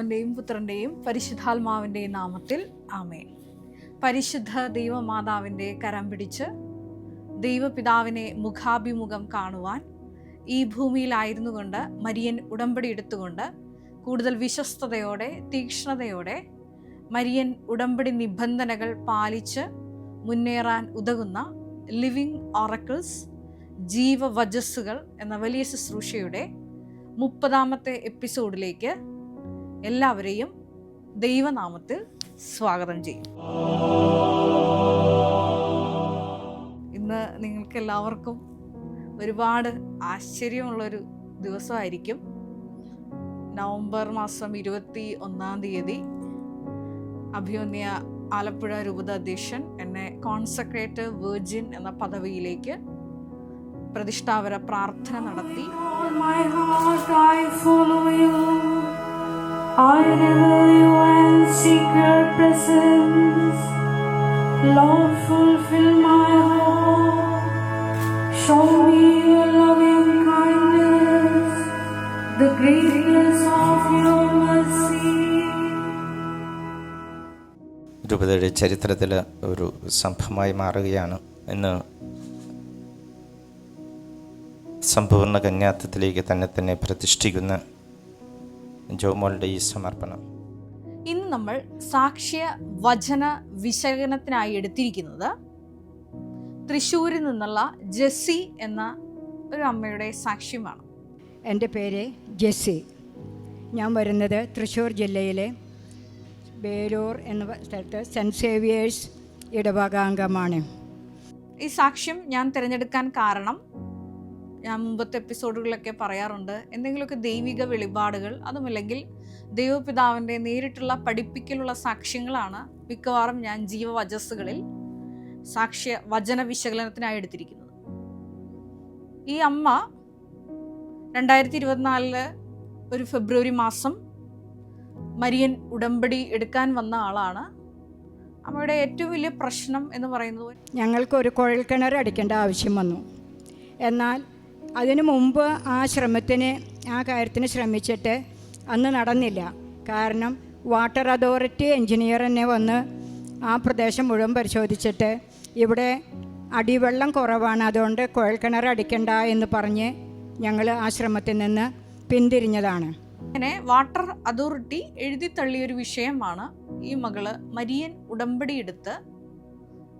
പിതാവിന്റെയും പുത്രന്റെയും പരിശുദ്ധാത്മാവിന്റെയും നാമത്തിൽ ആമേ പരിശുദ്ധ ദൈവമാതാവിന്റെ കരം പിടിച്ച് ദൈവപിതാവിനെ മുഖാഭിമുഖം കാണുവാൻ ഈ ഭൂമിയിലായിരുന്നു കൊണ്ട് മരിയൻ ഉടമ്പടി എടുത്തുകൊണ്ട് കൂടുതൽ വിശ്വസ്തയോടെ തീക്ഷ്ണതയോടെ മരിയൻ ഉടമ്പടി നിബന്ധനകൾ പാലിച്ച് മുന്നേറാൻ ഉതകുന്ന ലിവിങ് ഓറക്കിൾസ് ജീവവജസ്സുകൾ എന്ന വലിയ ശുശ്രൂഷയുടെ മുപ്പതാമത്തെ എപ്പിസോഡിലേക്ക് എല്ലാവരെയും ദൈവനാമത്തിൽ സ്വാഗതം ചെയ്യും. ഇന്ന് നിങ്ങൾക്ക് എല്ലാവർക്കും ഒരുപാട് ആശ്ചര്യമുള്ളൊരു ദിവസമായിരിക്കും. നവംബർ മാസം ഇരുപത്തി ഒന്നാം തീയതി അഭിയോന്യ ആലപ്പുഴ രൂപത അധ്യക്ഷൻ എന്നെ കോൺസെൻട്രേറ്റ് വേർജിൻ എന്ന പദവിയിലേക്ക് പ്രതിഷ്ഠാപര പ്രാർത്ഥന നടത്തി. രൂപതയുടെ ചരിത്രത്തിൽ ഒരു സംഭവമായി മാറുകയാണ്. ഇന്ന് സമ്പൂർണ കന്യാത്വത്തിലേക്ക് തന്നെ തന്നെ പ്രതിഷ്ഠിക്കുന്ന ജോമോളുടെ ഈ സമർപ്പണം ഇന്ന് നമ്മൾ സാക്ഷ്യ വചന വിശകലനത്തിനായി എടുത്തിരിക്കുന്നത് തൃശ്ശൂരിൽ നിന്നുള്ള ജെസ്സി എന്ന ഒരു അമ്മയുടെ സാക്ഷ്യമാണ്. എന്റെ പേര് ജെസ്സി. ഞാൻ വരുന്നത് തൃശ്ശൂർ ജില്ലയിലെ ബേലൂർ എന്ന സ്ഥലത്ത് സെന്റ് സേവിയേഴ്സ് ഇടവകാംഗമാണ് ഈ സാക്ഷ്യം ഞാൻ തിരഞ്ഞെടുക്കാൻ കാരണം ഞാൻ മുമ്പത്തെ എപ്പിസോഡുകളിലൊക്കെ പറയാറുണ്ട്. എന്തെങ്കിലുമൊക്കെ ദൈവിക വെളിപാടുകൾ അതുമല്ലെങ്കിൽ ദൈവപിതാവിന്റെ നേരിട്ടുള്ള പഠിപ്പിക്കലുള്ള സാക്ഷ്യങ്ങളാണ് മിക്കവാറും ഞാൻ ജീവവചസ്സുകളിൽ സാക്ഷ്യ വചന വിശകലനത്തിനായി എടുത്തിരിക്കുന്നത്. ഈ അമ്മ രണ്ടായിരത്തി ഇരുപത്തിനാലിൽ ഒരു ഫെബ്രുവരി മാസം മരിയൻ ഉടമ്പടി എടുക്കാൻ വന്ന ആളാണ്. അമ്മയുടെ ഏറ്റവും വലിയ പ്രശ്നം എന്ന് പറയുന്നത് ഞങ്ങൾക്ക് ഒരു കുഴൽക്കിണർ അടിക്കേണ്ട ആവശ്യം വന്നു. എന്നാൽ അതിനു മുമ്പ് ആ ശ്രമത്തിന് ആ കാര്യത്തിന് ശ്രമിച്ചിട്ട് അന്ന് നടന്നില്ല. കാരണം വാട്ടർ അതോറിറ്റി എഞ്ചിനീയർ തന്നെ വന്ന് ആ പ്രദേശം മുഴുവൻ പരിശോധിച്ചിട്ട് ഇവിടെ അടിവെള്ളം കുറവാണ് അതുകൊണ്ട് കുഴൽക്കിണർ അടിക്കണ്ട എന്ന് പറഞ്ഞ് ഞങ്ങൾ ആ ശ്രമത്തിൽ നിന്ന് പിന്തിരിഞ്ഞതാണ്. അങ്ങനെ വാട്ടർ അതോറിറ്റി എഴുതി തള്ളിയൊരു വിഷയമാണ് ഈ മകൾ മരിയൻ ഉടമ്പടി എടുത്ത്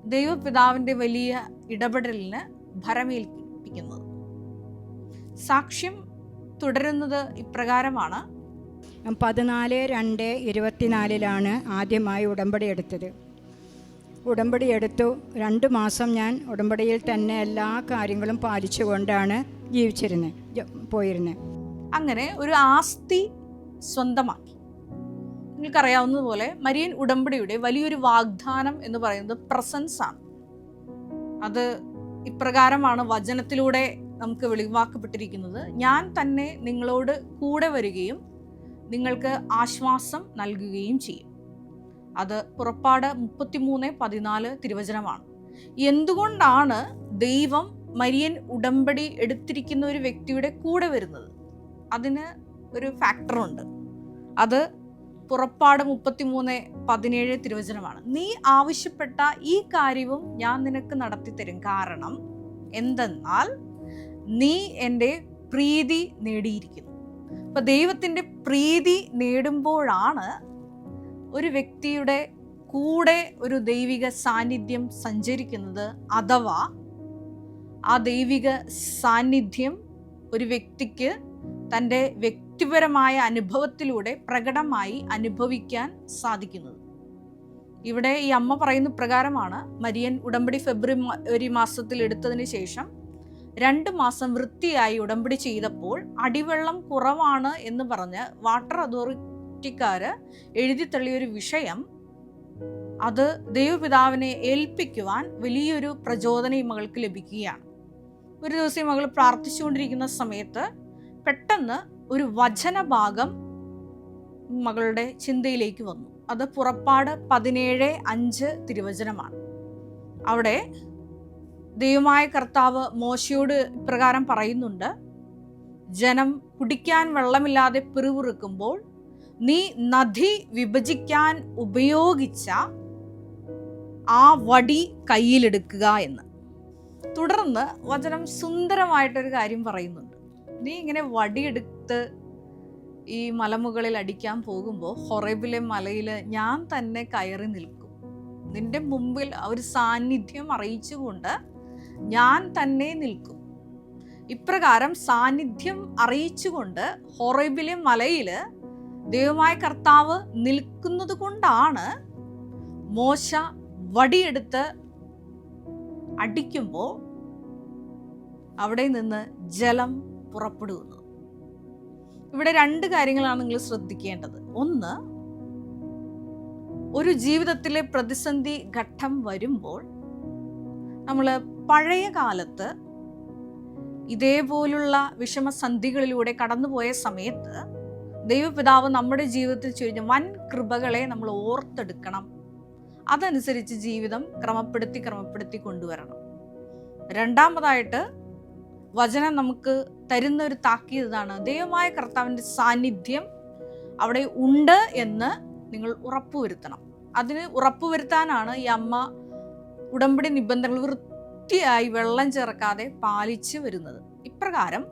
ദൈവപിതാവിന്റെ വലിയ ഇടപെടലിന് ഭരമേൽപ്പിക്കുന്നത്. സാക്ഷ്യം തുടരുന്നത് ഇപ്രകാരമാണ്. പതിനാല് രണ്ട് ഇരുപത്തിനാലിലാണ് ആദ്യമായി ഉടമ്പടി എടുത്തത്. ഉടമ്പടി എടുത്തു. രണ്ട് മാസം ഞാൻ ഉടമ്പടിയിൽ തന്നെ എല്ലാ കാര്യങ്ങളും പാലിച്ചുകൊണ്ടാണ് ജീവിച്ചിരുന്നത് പോയിരുന്നത് അങ്ങനെ ഒരു ആസ്തി സ്വന്തമാക്കി. നിങ്ങൾക്കറിയാവുന്നതുപോലെ മരിയൻ ഉടമ്പടിയുടെ വലിയൊരു വാഗ്ദാനം എന്ന് പറയുന്നത് പ്രസൻസ് ആണ് അത് ഇപ്രകാരമാണ് വചനത്തിലൂടെ നമുക്ക് വെളിവാക്കപ്പെട്ടിരിക്കുന്നത്. ഞാൻ തന്നെ നിങ്ങളോട് കൂടെ വരികയും നിങ്ങൾക്ക് ആശ്വാസം നൽകുകയും ചെയ്യും. അത് പുറപ്പാട് മുപ്പത്തിമൂന്ന് പതിനാല് തിരുവചനമാണ്. എന്തുകൊണ്ടാണ് ദൈവം മരിയൻ ഉടമ്പടി എടുത്തിരിക്കുന്ന ഒരു വ്യക്തിയുടെ കൂടെ വരുന്നത്? അതിന് ഒരു ഫാക്ടറുണ്ട് അത് പുറപ്പാട് മുപ്പത്തിമൂന്ന് പതിനേഴ് തിരുവചനമാണ്. നീ ആവശ്യപ്പെട്ട ഈ കാര്യവും ഞാൻ നിനക്ക് നടത്തി തരും കാരണം എന്തെന്നാൽ നീ എന്റെ പ്രീതി നേടിയിരിക്കുന്നു. അപ്പം ദൈവത്തിന്റെ പ്രീതി നേടുമ്പോഴാണ് ഒരു വ്യക്തിയുടെ കൂടെ ഒരു ദൈവിക സാന്നിധ്യം സഞ്ചരിക്കുന്നത് അഥവാ ആ ദൈവിക സാന്നിധ്യം ഒരു വ്യക്തിക്ക് തന്റെ വ്യക്തിപരമായ അനുഭവത്തിലൂടെ പ്രകടമായി അനുഭവിക്കാൻ സാധിക്കുന്നത്. ഇവിടെ ഈ അമ്മ പറയുന്ന പ്രകാരമാണ് മരിയൻ ഉടമ്പടി ഫെബ്രുവരി മാസത്തിൽ എടുത്തതിന് ശേഷം രണ്ട് മാസം വൃത്തിയായി ഉടമ്പടി ചെയ്തപ്പോൾ അടിവെള്ളം കുറവാണ് എന്ന് പറഞ്ഞ് വാട്ടർ അതോറിറ്റിക്കാര് എഴുതി തള്ളിയൊരു വിഷയം അത് ദൈവപിതാവിനെ ഏൽപ്പിക്കുവാൻ വലിയൊരു പ്രചോദനം ഈ മകൾക്ക് ലഭിക്കുകയാണ്. ഒരു ദിവസം ഈ മകൾ പ്രാർത്ഥിച്ചുകൊണ്ടിരിക്കുന്ന സമയത്ത് പെട്ടെന്ന് ഒരു വചനഭാഗം മകളുടെ ചിന്തയിലേക്ക് വന്നു. അത് പുറപ്പാട് പതിനേഴ് അഞ്ച് തിരുവചനമാണ്. അവിടെ ദൈവമായ കർത്താവ് മോശയോട് ഇപ്രകാരം പറയുന്നുണ്ട് ജനം കുടിക്കാൻ വെള്ളമില്ലാതെ പിറുപിറുക്കുമ്പോൾ നീ നദി വിഭജിക്കാൻ ഉപയോഗിച്ച ആ വടി കയ്യിലെടുക്കുക എന്ന്. തുടർന്ന് വചനം സുന്ദരമായിട്ടൊരു കാര്യം പറയുന്നുണ്ട്. നീ ഇങ്ങനെ വടിയെടുത്ത് ഈ മലമുകളിൽ അടിക്കാൻ പോകുമ്പോൾ ഹൊറബിലെ മലയിൽ ഞാൻ തന്നെ കയറി നിൽക്കും. നിന്റെ മുമ്പിൽ ഒരു സാന്നിധ്യം അറിയിച്ചുകൊണ്ട് ഞാൻ തന്നെ നിൽക്കും. ഇപ്രകാരം സാന്നിധ്യം അറിയിച്ചുകൊണ്ട് ഹൊറബിലെ മലയിൽ ദൈവമായ കർത്താവ് നിൽക്കുന്നത് കൊണ്ടാണ് മോശ വടിയെടുത്ത് അടിക്കുമ്പോൾ അവിടെ നിന്ന് ജലം പുറപ്പെടുന്നു ഇവിടെ രണ്ട് കാര്യങ്ങളാണ് നിങ്ങൾ ശ്രദ്ധിക്കേണ്ടത്. ഒന്ന് ഒരു ജീവിതത്തിലെ പ്രതിസന്ധി ഘട്ടം വരുമ്പോൾ നമ്മൾ പഴയ കാലത്ത് ഇതേപോലുള്ള വിഷമസന്ധികളിലൂടെ കടന്നുപോയ സമയത്ത് ദൈവപിതാവ് നമ്മുടെ ജീവിതത്തിൽ ചൊരിഞ്ഞ വൻ കൃപകളെ നമ്മൾ ഓർത്തെടുക്കണം. അതനുസരിച്ച് ജീവിതം ക്രമപ്പെടുത്തി ക്രമപ്പെടുത്തി കൊണ്ടുവരണം. രണ്ടാമതായിട്ട് വചനം നമുക്ക് തരുന്ന ഒരു താക്കീതാണ് ദൈവമായ കർത്താവിന്റെ സാന്നിധ്യം അവിടെ ഉണ്ട് എന്ന് നിങ്ങൾ ഉറപ്പുവരുത്തണം. അതിന് ഉറപ്പുവരുത്താനാണ് ഈ അമ്മ ഉടമ്പടി നിബന്ധനകൾ വൃത്തിയായി വെള്ളം ചേർക്കാതെ പാലിച്ചു വരുന്നത്. ഇപ്രകാരം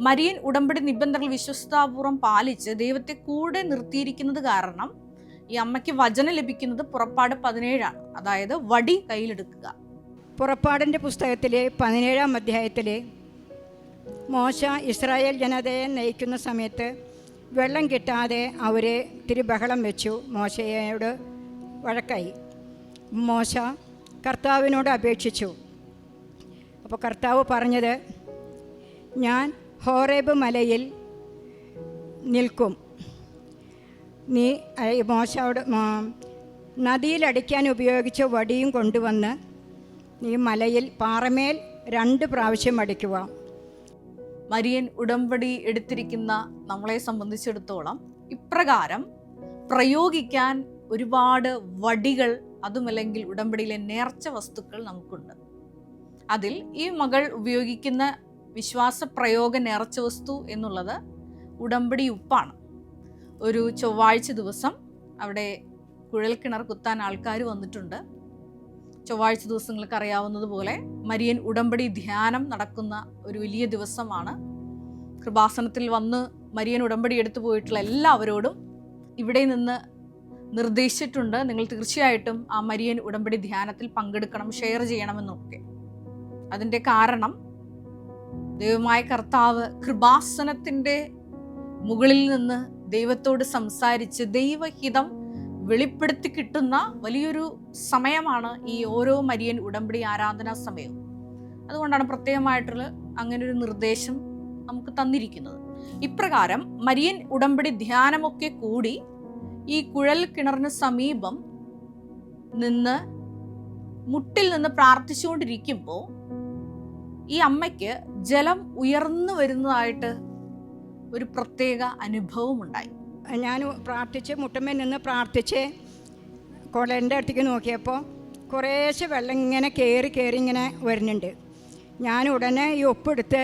മരിയൻ ഉടമ്പടി നിബന്ധനകൾ വിശ്വസ്താപൂർവം പാലിച്ച് ദൈവത്തെ കൂടെ നിർത്തിയിരിക്കുന്നത് കാരണം ഈ അമ്മയ്ക്ക് വചനം ലഭിക്കുന്നത് പുറപ്പാട് പതിനേഴാണ്. അതായത് വടി കയ്യിലെടുക്കുക. പുറപ്പാടിന്റെ പുസ്തകത്തിലെ പതിനേഴാം അധ്യായത്തിലെ മോശ ഇസ്രായേൽ ജനതയെ നയിക്കുന്ന സമയത്ത് വെള്ളം കിട്ടാതെ അവരെ തിരി ബഹളം വെച്ചു. മോശയോട് വഴക്കായി. മോശ കർത്താവിനോട് അപേക്ഷിച്ചു. അപ്പോൾ കർത്താവ് പറഞ്ഞത് ഞാൻ ഹോറേബ് മലയിൽ നിൽക്കും. നീ മോശോട് നദിയിലടിക്കാൻ ഉപയോഗിച്ച വടിയും കൊണ്ടുവന്ന് നീ മലയിൽ പാറമേൽ രണ്ട് പ്രാവശ്യം അടിക്കുക മരിയൻ ഉടമ്പടി എടുത്തിരിക്കുന്ന നമ്മളെ സംബന്ധിച്ചിടത്തോളം ഇപ്രകാരം പ്രയോഗിക്കാൻ ഒരുപാട് വടികൾ അതുമല്ലെങ്കിൽ ഉടമ്പടിയിലെ നേർച്ച വസ്തുക്കൾ നമുക്കുണ്ട്. അതിൽ ഈ മകൾ ഉപയോഗിക്കുന്ന വിശ്വാസ പ്രയോഗ നേർച്ച വസ്തു എന്നുള്ളത് ഉടമ്പടി ഉപ്പാണ്. ഒരു ചൊവ്വാഴ്ച ദിവസം അവിടെ കുഴൽക്കിണർ കുത്താൻ ആൾക്കാർ വന്നിട്ടുണ്ട്. ചൊവ്വാഴ്ച ദിവസങ്ങൾക്ക് അറിയാവുന്നതുപോലെ മരിയൻ ഉടമ്പടി ധ്യാനം നടക്കുന്ന ഒരു വലിയ ദിവസമാണ്. കൃപാസനത്തിൽ വന്ന് മരിയൻ ഉടമ്പടി എടുത്തു പോയിട്ടുള്ള എല്ലാവരോടും ഇവിടെ നിന്ന് നിർദ്ദേശിച്ചിട്ടുണ്ട്. നിങ്ങൾ തീർച്ചയായിട്ടും ആ മരിയൻ ഉടമ്പടി ധ്യാനത്തിൽ പങ്കെടുക്കണം ഷെയർ ചെയ്യണമെന്നൊക്കെ. അതിന്റെ കാരണം ദൈവമായ കർത്താവ് കൃപാസനത്തിന്റെ മുകളിൽ നിന്ന് ദൈവത്തോട് സംസാരിച്ച് ദൈവഹിതം വെളിപ്പെടുത്തി കിട്ടുന്ന വലിയൊരു സമയമാണ് ഈ ഓരോ മരിയൻ ഉടമ്പടി ആരാധനാ സമയവും അതുകൊണ്ടാണ് പ്രത്യേകമായിട്ടുള്ള അങ്ങനെ ഒരു നിർദ്ദേശം നമുക്ക് തന്നിരിക്കുന്നത്. ഇപ്രകാരം മരിയൻ ഉടമ്പടി ധ്യാനമൊക്കെ കൂടി ഈ കുഴൽ കിണറിന് സമീപം നിന്ന് മുട്ടിൽ നിന്ന് പ്രാർത്ഥിച്ചുകൊണ്ടിരിക്കുമ്പോൾ ഈ അമ്മയ്ക്ക് ജലം ഉയർന്നു വരുന്നതായിട്ട് ഒരു പ്രത്യേക അനുഭവം ഉണ്ടായി. ഞാൻ പ്രാർത്ഥിച്ച് മുട്ടമ്മയിൽ നിന്ന് പ്രാർത്ഥിച്ച് കുളന്റെ അടുത്തേക്ക് നോക്കിയപ്പോൾ കുറേശ്ശെ വെള്ളം ഇങ്ങനെ കയറി കയറി ഇങ്ങനെ വരുന്നുണ്ട്. ഞാൻ ഉടനെ ഈ ഒപ്പെടുത്ത്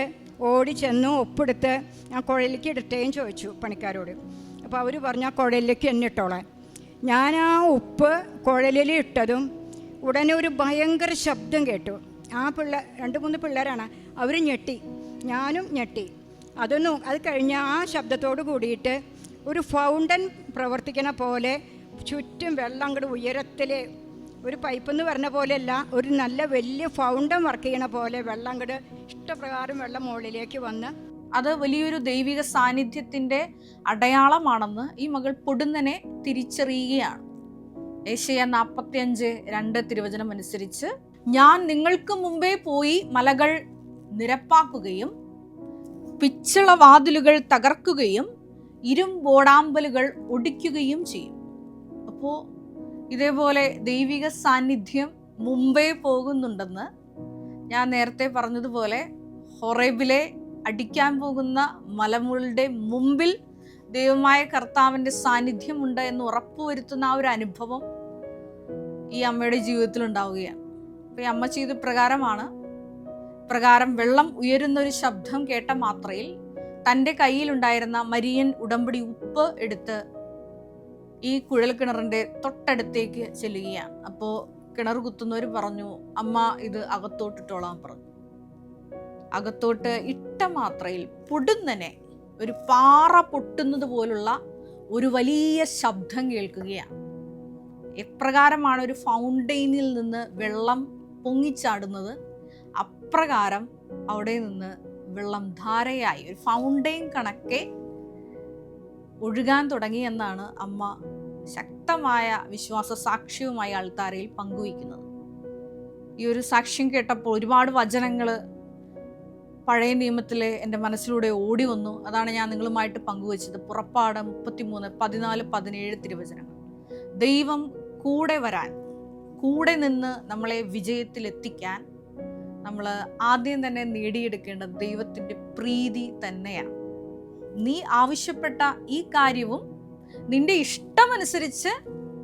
ഓടി ചെന്നു ഒപ്പെടുത്ത് ഞാൻ കുഴലിലേക്ക് ഇടട്ടേയും ചോദിച്ചു പണിക്കാരോട്. അപ്പോൾ അവർ പറഞ്ഞു ആ കുഴലിലേക്ക് എന്നെ ഇട്ടോളെ ഞാൻ ആ ഉപ്പ് കുഴലിൽ ഇട്ടതും ഉടനെ ഒരു ഭയങ്കര ശബ്ദം കേട്ടു. ആ പിള്ള രണ്ട് മൂന്ന് പിള്ളേരാണ്. അവർ ഞെട്ടി. ഞാനും ഞെട്ടി. അതൊന്നും അത് കഴിഞ്ഞ ആ ശബ്ദത്തോട് കൂടിയിട്ട് ഒരു ഫൗണ്ടൻ പ്രവർത്തിക്കുന്ന പോലെ ചുറ്റും വെള്ളം അങ്ങോട്ട് ഉയരത്തിൽ ഒരു പൈപ്പ് എന്ന് പറഞ്ഞ പോലെയല്ല ഒരു നല്ല വലിയ ഫൗണ്ടൻ വർക്ക് ചെയ്യണ പോലെ വെള്ളം അങ്ങോട്ട് ഇഷ്ടപ്രകാരം വെള്ളം മുകളിലേക്ക് വന്ന് അത് വലിയൊരു ദൈവിക സാന്നിധ്യത്തിന്റെ അടയാളമാണെന്ന് ഈ മകൾ പൊടുന്നനെ തിരിച്ചറിയുകയാണ്. ഏഷ്യ നാൽപ്പത്തിയഞ്ച് രണ്ട് തിരുവചനം അനുസരിച്ച് ഞാൻ നിങ്ങൾക്ക് മുമ്പേ പോയി മലകൾ നിരപ്പാക്കുകയും പിച്ചള വാതിലുകൾ തകർക്കുകയും ഇരുമ്പോടാമ്പലുകൾ ഒടിക്കുകയും ചെയ്യും. അപ്പോൾ ഇതേപോലെ ദൈവിക സാന്നിധ്യം മുമ്പേ പോകുന്നുണ്ടെന്ന് ഞാൻ നേരത്തെ പറഞ്ഞതുപോലെ ഹൊറേബിലെ അടിക്കാൻ പോകുന്ന മലമുകളുടെ മുമ്പിൽ ദൈവമായ കർത്താവിന്റെ സാന്നിധ്യമുണ്ട് എന്ന് ഉറപ്പുവരുത്തുന്ന ആ ഒരു അനുഭവം ഈ അമ്മയുടെ ജീവിതത്തിൽ ഉണ്ടാവുകയാണ്. അപ്പോൾ ഈ അമ്മ ചെയ്ത് പ്രകാരമാണ്. പ്രകാരം വെള്ളം ഉയരുന്ന ഒരു ശബ്ദം കേട്ട മാത്രയിൽ തന്റെ കയ്യിലുണ്ടായിരുന്ന മരിയൻ ഉടമ്പടി ഉപ്പ് എടുത്ത് ഈ കുഴൽ കിണറിന്റെ തൊട്ടടുത്തേക്ക് ചെല്ലുകയാണ്. അപ്പോൾ കിണർ കുത്തുന്നവർ പറഞ്ഞു അമ്മ ഇത് അകത്തോട്ടിട്ടോളാൻ പറഞ്ഞു. അകത്തോട്ട് ഇട്ട മാത്രയിൽ പൊടുന്നനെ ഒരു പാറ പൊട്ടുന്നത് പോലുള്ള ഒരു വലിയ ശബ്ദം കേൾക്കുകയാണ്. എപ്രകാരമാണ് ഒരു ഫൗണ്ടെയിനിൽ നിന്ന് വെള്ളം പൊങ്ങിച്ചാടുന്നത് അപ്രകാരം അവിടെ നിന്ന് വെള്ളം ധാരയായി. ഒരു ഫൗണ്ടെയിൻ കണക്കെ ഒഴുകാൻ തുടങ്ങി എന്നാണ് അമ്മ ശക്തമായ വിശ്വാസ സാക്ഷ്യവുമായി ആൾത്താരയിൽ പങ്കുവയ്ക്കുന്നത്. ഈ ഒരു സാക്ഷ്യം കേട്ടപ്പോൾ ഒരുപാട് വചനങ്ങൾ പഴയ നിയമത്തിലെ എന്റെ മനസ്സിലൂടെ ഓടി വന്നു. അതാണ് ഞാൻ നിങ്ങളുമായിട്ട് പങ്കുവച്ചത് പുറപ്പാട് മുപ്പത്തിമൂന്ന് പതിനാല് പതിനേഴ് തിരുവചനങ്ങൾ. ദൈവം കൂടെ വരാൻ കൂടെ നിന്ന് നമ്മളെ വിജയത്തിലെത്തിക്കാൻ നമ്മൾ ആദ്യം തന്നെ നേടിയെടുക്കേണ്ടത് ദൈവത്തിന്റെ പ്രീതി തന്നെയാണ്. നീ ആവശ്യപ്പെട്ട ഈ കാര്യവും നിന്റെ ഇഷ്ടമനുസരിച്ച്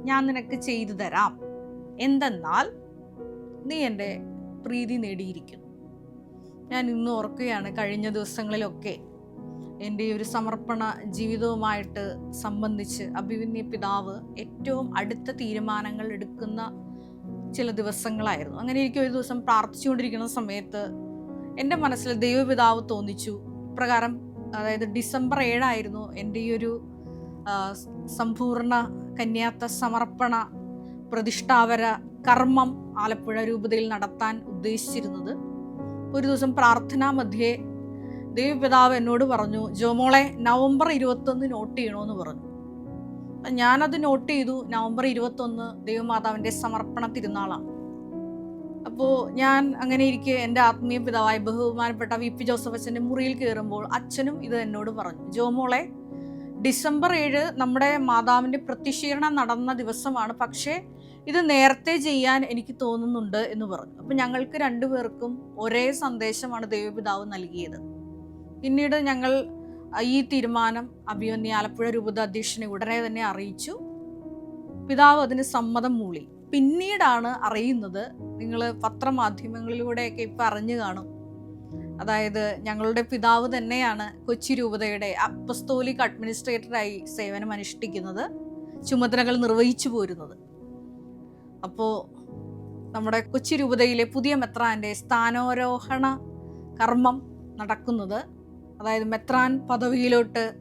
ഞാൻ നിനക്ക് ചെയ്തു തരാം. എന്തെന്നാൽ നീ എന്റെ പ്രീതി നേടിയിരിക്കുന്നു. ഞാൻ ഇന്ന് ഓർക്കുകയാണ് കഴിഞ്ഞ ദിവസങ്ങളിലൊക്കെ എന്റെ ഒരു സമർപ്പണ ജീവിതവുമായിട്ട് സംബന്ധിച്ച് അഭിമന്യ പിതാവ് ഏറ്റവും അടുത്ത തീരുമാനങ്ങൾ എടുക്കുന്ന ചില ദിവസങ്ങളായിരുന്നു. അങ്ങനെ എനിക്ക് ഒരു ദിവസം പ്രാർത്ഥിച്ചുകൊണ്ടിരിക്കുന്ന സമയത്ത് എന്റെ മനസ്സിൽ ദൈവപിതാവ് തോന്നിച്ചു. പ്രകാരം അതായത് ഡിസംബർ ഏഴായിരുന്നു എന്റെ ഈ ഒരു സമ്പൂർണ കന്യാത്ത സമർപ്പണ പ്രതിഷ്ഠാവര കർമ്മം ആലപ്പുഴ രൂപതയിൽ നടത്താൻ ഉദ്ദേശിച്ചിരുന്നത്. ഒരു ദിവസം പ്രാർത്ഥനാ മധ്യേ ദൈവപിതാവ് എന്നോട് പറഞ്ഞു ജോമോളെ നവംബർ ഇരുപത്തൊന്ന് നോട്ട് ചെയ്യണമെന്ന് പറഞ്ഞു. ഞാനത് നോട്ട് ചെയ്തു. നവംബർ ഇരുപത്തൊന്ന് ദൈവമാതാവിന്റെ സമർപ്പണ തിരുനാളാണ്. അപ്പോൾ ഞാൻ അങ്ങനെ ഇരിക്കെ എന്റെ ആത്മീയ പിതാവായ ബഹുമാനപ്പെട്ട വി പി ജോസഫ് അച്ഛന്റെ മുറിയിൽ കയറുമ്പോൾ അച്ഛനും ഇത് എന്നോട് പറഞ്ഞു. ജോമോളെ ഡിസംബർ ഏഴ് നമ്മുടെ മാതാവിന്റെ പ്രത്യക്ഷീകരണം നടന്ന ദിവസമാണ്. പക്ഷേ ഇത് നേരത്തെ ചെയ്യാൻ എനിക്ക് തോന്നുന്നുണ്ട് എന്ന് പറഞ്ഞു. അപ്പം ഞങ്ങൾക്ക് രണ്ടുപേർക്കും ഒരേ സന്ദേശമാണ് ദൈവപിതാവ് നൽകിയത്. പിന്നീട് ഞങ്ങൾ ഈ തീരുമാനം അഭിയോന്നി ആലപ്പുഴ രൂപത അധ്യക്ഷനെ ഉടനെ തന്നെ അറിയിച്ചു. പിതാവ് അതിന് സമ്മതം മൂളി. പിന്നീടാണ് അറിയുന്നത് നിങ്ങൾ പത്രമാധ്യമങ്ങളിലൂടെയൊക്കെ ഇപ്പം അറിഞ്ഞു കാണും. അതായത് ഞങ്ങളുടെ പിതാവ് തന്നെയാണ് കൊച്ചി രൂപതയുടെ അപ്പസ്തോലിക് അഡ്മിനിസ്ട്രേറ്ററായി സേവനം അനുഷ്ഠിക്കുന്നത് ചുമതലകൾ നിർവഹിച്ചു പോരുന്നത്. അപ്പോൾ നമ്മുടെ കൊച്ചി രൂപതയിലെ പുതിയ മെത്രാന്റെ സ്ഥാനാരോഹണ കർമ്മം നടക്കുന്നത് അതായത് മെത്രാൻ പദവിയിലോട്ട്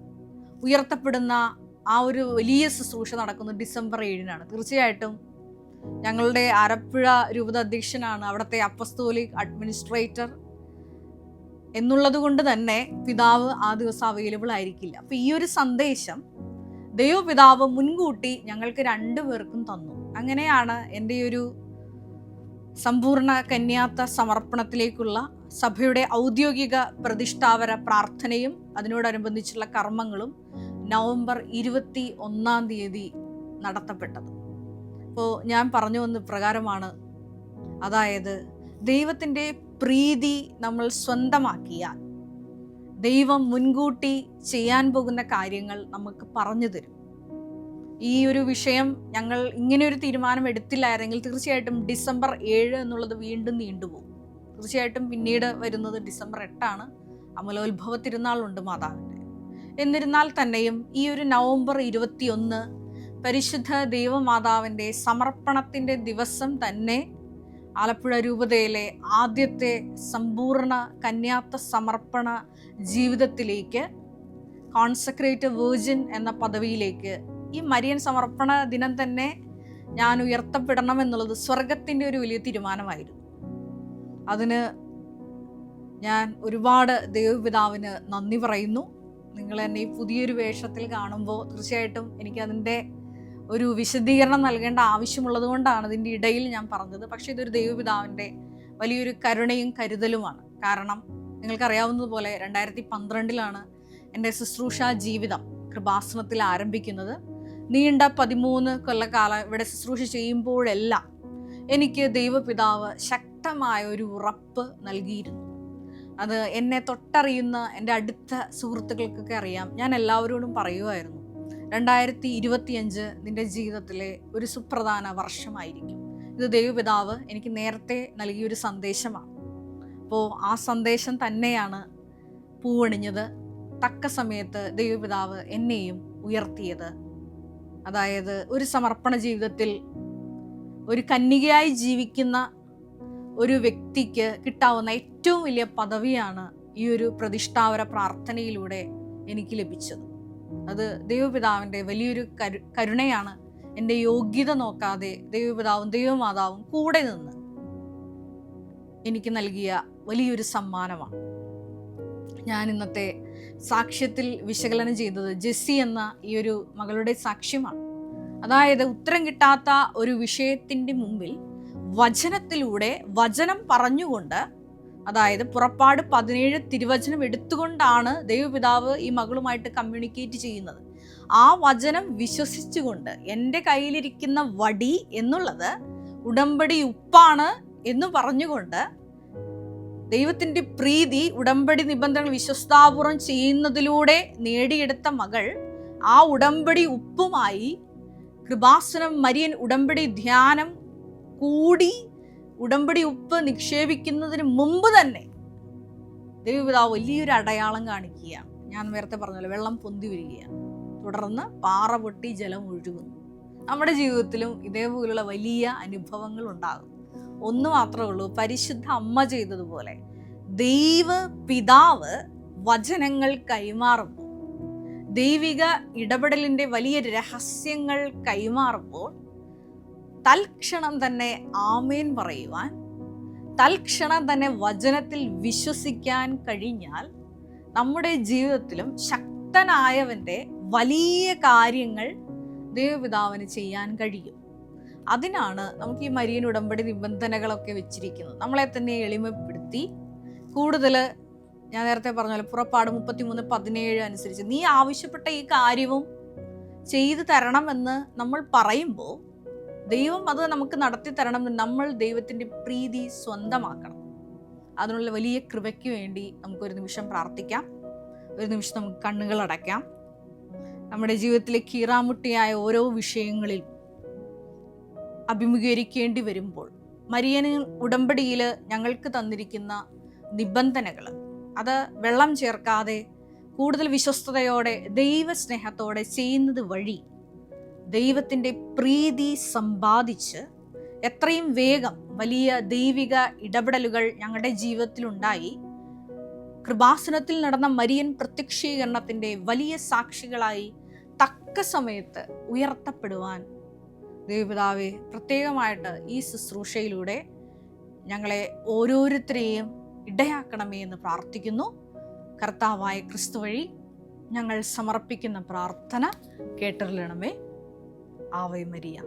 ഉയർത്തപ്പെടുന്ന ആ ഒരു വലിയ ശുശ്രൂഷ നടക്കുന്നത് ഡിസംബർ ഏഴിനാണ്. തീർച്ചയായിട്ടും ഞങ്ങളുടെ ആലപ്പുഴ രൂപത അധ്യക്ഷനാണ് അവിടുത്തെ അപ്പസ്തോലിക് അഡ്മിനിസ്ട്രേറ്റർ എന്നുള്ളത് കൊണ്ട് തന്നെ പിതാവ് ആ ദിവസം അവൈലബിൾ ആയിരിക്കില്ല. അപ്പം ഈ ഒരു സന്ദേശം ദൈവപിതാവ് മുൻകൂട്ടി ഞങ്ങൾക്ക് രണ്ടുപേർക്കും തന്നു. അങ്ങനെയാണ് എന്റെ ഒരു സമ്പൂർണ കന്യാത്ത സമർപ്പണത്തിലേക്കുള്ള സഭയുടെ ഔദ്യോഗിക പ്രതിഷ്ഠാപര പ്രാർത്ഥനയും അതിനോടനുബന്ധിച്ചുള്ള കർമ്മങ്ങളും നവംബർ ഇരുപത്തി ഒന്നാം തീയതി നടത്തപ്പെട്ടത്. അപ്പോൾ ഞാൻ പറഞ്ഞു വന്ന പ്രകാരമാണ് അതായത് ദൈവത്തിന്റെ പ്രീതി നമ്മൾ സ്വന്തമാക്കിയാൽ ദൈവം മുൻകൂട്ടി ചെയ്യാൻ പോകുന്ന കാര്യങ്ങൾ നമുക്ക് പറഞ്ഞു തരും. ഈ ഒരു വിഷയം ഞങ്ങൾ ഇങ്ങനെ ഒരു തീരുമാനം എടുത്തില്ലായിരുന്നെങ്കിൽ തീർച്ചയായിട്ടും ഡിസംബർ ഏഴ് എന്നുള്ളത് വീണ്ടും നീണ്ടുപോകും തീർച്ചയായിട്ടും പിന്നീട് വരുന്നത് ഡിസംബർ എട്ടാണ്. അമലോത്ഭവ തിരുനാളുണ്ട് മാതാവിന്റെ. എന്നിരുന്നാൽ തന്നെയും ഈ ഒരു നവംബർ ഇരുപത്തിയൊന്ന് പരിശുദ്ധ ദൈവമാതാവിന്റെ സമർപ്പണത്തിന്റെ ദിവസം തന്നെ ആലപ്പുഴ രൂപതയിലെ ആദ്യത്തെ സമ്പൂർണ കന്യാത്ത സമർപ്പണ ജീവിതത്തിലേക്ക് കോൺസക്രേറ്റ് വേർജിൻ എന്ന പദവിയിലേക്ക് ഈ മരിയൻ സമർപ്പണ ദിനം തന്നെ ഞാൻ ഉയർത്തപ്പെടണം എന്നുള്ളത് സ്വർഗത്തിന്റെ ഒരു വലിയ തീരുമാനമായിരുന്നു. അതിന് ഞാൻ ഒരുപാട് ദൈവപിതാവിന് നന്ദി പറയുന്നു. നിങ്ങൾ എന്നെ ഈ പുതിയൊരു വേഷത്തിൽ കാണുമ്പോൾ തീർച്ചയായിട്ടും എനിക്കതിന്റെ ഒരു വിശദീകരണം നൽകേണ്ട ആവശ്യമുള്ളത് കൊണ്ടാണ് ഇതിന്റെ ഇടയിൽ ഞാൻ പറഞ്ഞത്. പക്ഷേ ഇതൊരു ദൈവപിതാവിന്റെ വലിയൊരു കരുണയും കരുതലുമാണ്. കാരണം നിങ്ങൾക്കറിയാവുന്നതുപോലെ രണ്ടായിരത്തി പന്ത്രണ്ടിലാണ് എന്റെ ശുശ്രൂഷ ജീവിതം കൃപാസനത്തിൽ ആരംഭിക്കുന്നത്. നീണ്ട പതിമൂന്ന് കൊല്ലക്കാലം ഇവിടെ ശുശ്രൂഷ ചെയ്യുമ്പോഴെല്ലാം എനിക്ക് ദൈവപിതാവ് ശക്തമായ ഒരു ഉറപ്പ് നൽകിയിരുന്നു. അത് എന്നെ തൊട്ടറിയുന്ന എന്റെ അടുത്ത സുഹൃത്തുക്കൾക്കൊക്കെ അറിയാം. ഞാൻ എല്ലാവരോടും പറയുമായിരുന്നു രണ്ടായിരത്തി ഇരുപത്തിയഞ്ച് നിന്റെ ജീവിതത്തിലെ ഒരു സുപ്രധാന വർഷമായിരിക്കും. ഇത് ദൈവപിതാവ് എനിക്ക് നേരത്തെ നൽകിയൊരു സന്ദേശമാണ്. അപ്പോൾ ആ സന്ദേശം തന്നെയാണ് പൂവണിഞ്ഞത്. തക്ക സമയത്ത് ദൈവപിതാവ് എന്നെയും ഉയർത്തിയത്. അതായത് ഒരു സമർപ്പണ ജീവിതത്തിൽ ഒരു കന്യകയായി ജീവിക്കുന്ന ഒരു വ്യക്തിക്ക് കിട്ടാവുന്ന ഏറ്റവും വലിയ പദവിയാണ് ഈ ഒരു പ്രതിഷ്ഠാവര പ്രാർത്ഥനയിലൂടെ എനിക്ക് ലഭിച്ചത്. അത് ദൈവപിതാവിന്റെ വലിയൊരു കരു കരുണയാണ് എന്റെ യോഗ്യത നോക്കാതെ ദൈവപിതാവും ദൈവമാതാവും കൂടെ നിന്ന് എനിക്ക് നൽകിയ വലിയൊരു സമ്മാനമാണ്. ഞാൻ ഇന്നത്തെ സാക്ഷ്യത്തിൽ വിശകലനം ചെയ്തത് ജെസ്സി എന്ന ഈ ഒരു മകളുടെ സാക്ഷ്യമാണ്. അതായത് ഉത്തരം കിട്ടാത്ത ഒരു വിഷയത്തിന്റെ മുമ്പിൽ വചനത്തിലൂടെ വചനം പറഞ്ഞുകൊണ്ട് അതായത് പുറപ്പാട് പതിനേഴ് തിരുവചനം എടുത്തുകൊണ്ടാണ് ദൈവപിതാവ് ഈ മകളുമായിട്ട് കമ്മ്യൂണിക്കേറ്റ് ചെയ്യുന്നത്. ആ വചനം വിശ്വസിച്ചുകൊണ്ട് എന്റെ കയ്യിലിരിക്കുന്ന വടി എന്നുള്ളത് ഉടമ്പടി ഉപ്പാണ് എന്ന് പറഞ്ഞുകൊണ്ട് ദൈവത്തിന്റെ പ്രീതി ഉടമ്പടി നിബന്ധനകൾ വിശ്വസ്താപൂർവം ചെയ്യുന്നതിലൂടെ നേടിയെടുത്ത മകൾ ആ ഉടമ്പടി ഉപ്പുമായി കൃപാസനം മരിയൻ ഉടമ്പടി ധ്യാനം കൂടി ഉടമ്പടി ഉപ്പ് നിക്ഷേപിക്കുന്നതിന് മുമ്പ് തന്നെ ദൈവപിതാവ് വലിയൊരു അടയാളം കാണിക്കുകയാണ്. ഞാൻ നേരത്തെ പറഞ്ഞല്ലോ വെള്ളം പൊന്തി വരികയാണ്. തുടർന്ന് പാറ പൊട്ടി ജലം ഒഴുകുന്നു. നമ്മുടെ ജീവിതത്തിലും ഇതേപോലുള്ള വലിയ അനുഭവങ്ങൾ ഉണ്ടാകും. ഒന്ന് മാത്രമേ ഉള്ളൂ. പരിശുദ്ധ അമ്മ ചെയ്തതുപോലെ. ദൈവ പിതാവ് വചനങ്ങൾ കൈമാറുമ്പോൾ ദൈവിക ഇടപെടലിന്റെ വലിയ രഹസ്യങ്ങൾ കൈമാറുമ്പോൾ തൽക്ഷണം തന്നെ ആമേൻ പറയുവാൻ തൽക്ഷണം തന്നെ വചനത്തിൽ വിശ്വസിക്കാൻ കഴിഞ്ഞാൽ നമ്മുടെ ജീവിതത്തിലും ശക്തനായവന്റെ വലിയ കാര്യങ്ങൾ ദൈവപിതാവിന് ചെയ്യാൻ കഴിയും. അതിനാണ് നമുക്ക് ഈ മരിയൻ ഉടമ്പടി നിബന്ധനകളൊക്കെ വെച്ചിരിക്കുന്നത്. നമ്മളെ തന്നെ എളിമപ്പെടുത്തി കൂടുതൽ ഞാൻ നേരത്തെ പറഞ്ഞ പോലെ പുറപ്പാട് മുപ്പത്തിമൂന്ന് പതിനേഴ് അനുസരിച്ച് നീ ആവശ്യപ്പെട്ട ഈ കാര്യവും ചെയ്തു തരണമെന്ന് നമ്മൾ പറയുമ്പോൾ ദൈവം അത് നമുക്ക് നടത്തി തരണം നമ്മൾ ദൈവത്തിന്റെ പ്രീതി സ്വന്തമാക്കണം. അതിനുള്ള വലിയ കൃപയ്ക്ക് വേണ്ടി നമുക്കൊരു നിമിഷം പ്രാർത്ഥിക്കാം. ഒരു നിമിഷം നമുക്ക് കണ്ണുകൾ അടയ്ക്കാം. നമ്മുടെ ജീവിതത്തിലെ കീറാമുട്ടിയായ ഓരോ വിഷയങ്ങളിൽ അഭിമുഖീകരിക്കേണ്ടി വരുമ്പോൾ മരിയന് ഉടമ്പടിയിൽ ഞങ്ങൾക്ക് തന്നിരിക്കുന്ന നിബന്ധനകൾ അത് വെള്ളം ചേർക്കാതെ കൂടുതൽ വിശ്വസ്തയോടെ ദൈവസ്നേഹത്തോടെ ചെയ്യുന്നത് വഴി ദൈവത്തിന്റെ പ്രീതി സമ്പാദിച്ച് എത്രയും വേഗം വലിയ ദൈവിക ഇടപെടലുകൾ ഞങ്ങളുടെ ജീവിതത്തിലുണ്ടായി. കൃപാസനത്തിൽ നടന്ന മരിയൻ പ്രത്യക്ഷീകരണത്തിന്റെ വലിയ സാക്ഷികളായി തക്ക സമയത്ത് ഉയർത്തപ്പെടുവാൻ ദൈവപിതാവെ പ്രത്യേകമായിട്ട് ഈ ശുശ്രൂഷയിലൂടെ ഞങ്ങളെ ഓരോരുത്തരെയും ഇടയാക്കണമേ എന്ന് പ്രാർത്ഥിക്കുന്നു. കർത്താവായ ക്രിസ്തു വഴി ഞങ്ങൾ സമർപ്പിക്കുന്ന പ്രാർത്ഥന കേട്ടറിലണമേ ആവേ മരിയ.